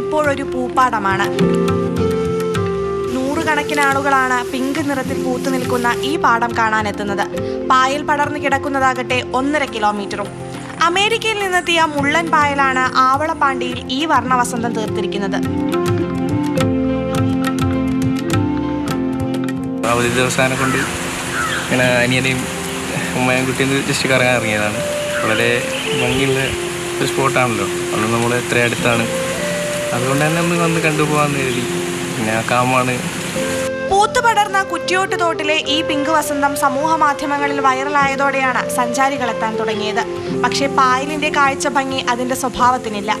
ഇപ്പോഴൊരു പൂപ്പാടമാണ്. നൂറുകണക്കിന് ആളുകളാണ് പിങ്ക് നിറത്തിൽ പൂത്തു നിൽക്കുന്ന ഈ പാടം കാണാനെത്തുന്നത്. പായൽ പടർന്നു കിടക്കുന്നതാകട്ടെ ഒന്നര കിലോമീറ്ററും. അമേരിക്കയിൽ നിന്നെത്തിയ മുള്ളൻ പായലാണ് ആവളപ്പാണ്ടിയിൽ ഈ വർണവസന്തം തീർത്തിരിക്കുന്നത്. അവധി ദിവസാനെ കൊണ്ട് ഇങ്ങനെ അനിയനെയും ഉമ്മയും കുട്ടിയും ജസ്റ്റ് കറങ്ങാൻ ഇറങ്ങിയതാണ്. വളരെ ഭംഗിയുള്ള ഒരു സ്പോട്ടാണല്ലോ. അത് നമ്മൾ എത്ര അടുത്താണ് അതുകൊണ്ട് തന്നെ ഒന്ന് വന്ന് കണ്ടുപോകാമെന്ന് കരുതി പിന്നെ ആ കാമാണ്. പൂത്തുപടർന്ന കുറ്റിയോട്ട് തോട്ടിലെ ഈ പിങ്ക് വസന്തം സമൂഹ മാധ്യമങ്ങളിൽ വൈറലായതോടെയാണ് സഞ്ചാരികൾ എത്താൻ തുടങ്ങിയത്. പക്ഷേ പായലിന്റെ കാഴ്ച ഭംഗി അതിന്റെ സ്വഭാവത്തിനില്ല.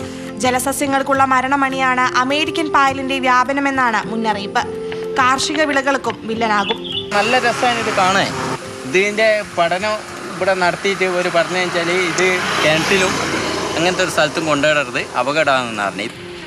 ജലസസ്യങ്ങൾക്കുള്ള മരണമണിയാണ് അമേരിക്കൻ പായലിന്റെ വ്യാപനമെന്നാണ് മുന്നറിയിപ്പ്. കാർഷിക വിളകൾക്കും വില്ലനാകും. നല്ല രസമാണ് ഇത് കാണാൻ. ഇതിന്റെ പഠനം ഇവിടെ നടത്തിയിട്ട് ഒരു പറഞ്ഞു വെച്ചാൽ ഇത് കിണറ്റിലും അങ്ങനത്തെ ഒരു സ്ഥലത്തും കൊണ്ടുവരരുത്. അപകടമാണെന്ന് പറഞ്ഞു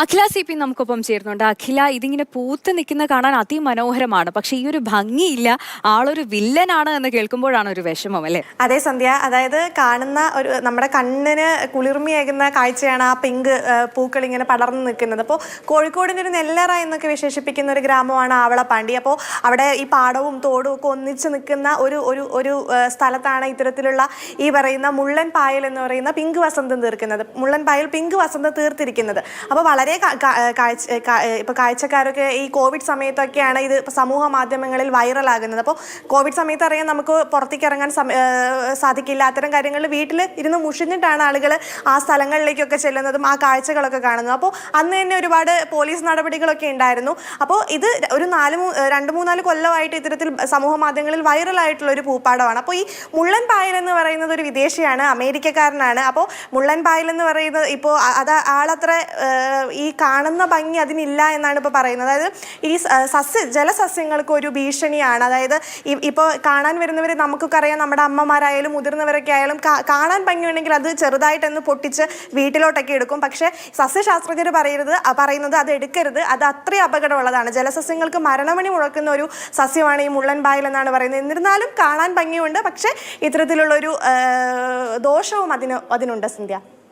Akhila C P നമുക്കൊപ്പം ചേരുന്നുണ്ട്. അഖില ഇതിങ്ങനെ പൂത്ത് നിൽക്കുന്ന കാണാൻ അതിമനോഹരമാണ്. പക്ഷെ ഈ ഒരു ഭംഗിയില്ല. ആളൊരു വില്ലനാണ് എന്ന് കേൾക്കുമ്പോഴാണ് ഒരു വിഷമം അല്ലേ? അതെ സന്ധ്യ. അതായത് കാണുന്ന ഒരു നമ്മുടെ കണ്ണിന് കുളിർമയേകുന്ന കാഴ്ചയാണ് ആ പിങ്ക് പൂക്കൾ ഇങ്ങനെ പടർന്നു നിൽക്കുന്നത്. അപ്പോൾ കോഴിക്കോടിന്റെ ഒരു നെല്ലറ എന്നൊക്കെ വിശേഷിപ്പിക്കുന്ന ഒരു ഗ്രാമമാണ് ആവളപ്പാണ്ടി. അപ്പോൾ അവിടെ ഈ പാടവും തോടും ഒക്കെ ഒന്നിച്ച് നിൽക്കുന്ന ഒരു ഒരു ഒരു സ്ഥലത്താണ് ഇത്തരത്തിലുള്ള ഈ പറയുന്ന മുള്ളൻ പായൽ എന്ന് പറയുന്ന പിങ്ക് വസന്തം തീർക്കുന്നത്. മുള്ളൻ പായൽ പിങ്ക് വസന്തം തീർത്തിരിക്കുന്നത്. അപ്പോൾ വളരെ കാ- കാഴ്ച ഇപ്പോൾ കാഴ്ചക്കാരൊക്കെ ഈ കോവിഡ് സമയത്തൊക്കെയാണ് ഇത് സമൂഹ മാധ്യമങ്ങളിൽ വൈറലാകുന്നത്. അപ്പോൾ കോവിഡ് സമയത്ത് അറിയാൻ നമുക്ക് പുറത്തേക്ക് ഇറങ്ങാൻ സാധിക്കില്ല. അത്തരം കാര്യങ്ങളിൽ വീട്ടിൽ ഇരുന്ന് മുഷിഞ്ഞിട്ടാണ് ആളുകൾ ആ സ്ഥലങ്ങളിലേക്കൊക്കെ ചെല്ലുന്നതും ആ കാഴ്ചകളൊക്കെ കാണുന്നത്. അപ്പോൾ അന്ന് തന്നെ ഒരുപാട് പോലീസ് നടപടികളൊക്കെ ഉണ്ടായിരുന്നു. അപ്പോൾ ഇത് ഒരു നാല് രണ്ട് മൂന്നാൽ കൊല്ലമായിട്ട് ഇത്തരത്തിൽ സമൂഹ മാധ്യമങ്ങളിൽ വൈറലായിട്ടുള്ള ഒരു പൂപ്പാടമാണ്. അപ്പോൾ ഈ മുള്ളൻ പായൽ എന്ന് പറയുന്നത് ഒരു വിദേശിയാണ് അമേരിക്കക്കാരനാണ്. അപ്പോൾ മുള്ളൻ പായൽ എന്ന് പറയുന്നത് ഇപ്പോൾ അത് ആളത്ര ഈ കാണുന്ന ഭംഗി അതിനില്ല എന്നാണ് ഇപ്പോൾ പറയുന്നത്. അതായത് ഈ സസ്യ ജലസസ്യങ്ങൾക്ക് ഒരു ഭീഷണിയാണ്. അതായത് ഇപ്പോൾ കാണാൻ വരുന്നവർ നമുക്കൊക്കെ അറിയാം നമ്മുടെ അമ്മമാരായാലും മുതിർന്നവരൊക്കെ ആയാലും കാണാൻ ഭംഗിയുണ്ടെങ്കിൽ അത് ചെറുതായിട്ടൊന്ന് പൊട്ടിച്ച് വീട്ടിലോട്ടൊക്കെ എടുക്കും. പക്ഷേ സസ്യശാസ്ത്രജ്ഞർ പറയരുത് പറയുന്നത് അത് എടുക്കരുത്. അത് അത്രയും അപകടമുള്ളതാണ്. ജലസസ്യങ്ങൾക്ക് മരണമണി മുഴക്കുന്ന ഒരു സസ്യമാണ് ഈ മുള്ളൻ പായൽ എന്നാണ് പറയുന്നത്. എന്നിരുന്നാലും കാണാൻ ഭംഗിയുണ്ട്. പക്ഷേ ഇത്തരത്തിലുള്ളൊരു ദോഷവും അതിന് അതിനുണ്ട് സിന്ധ്യ.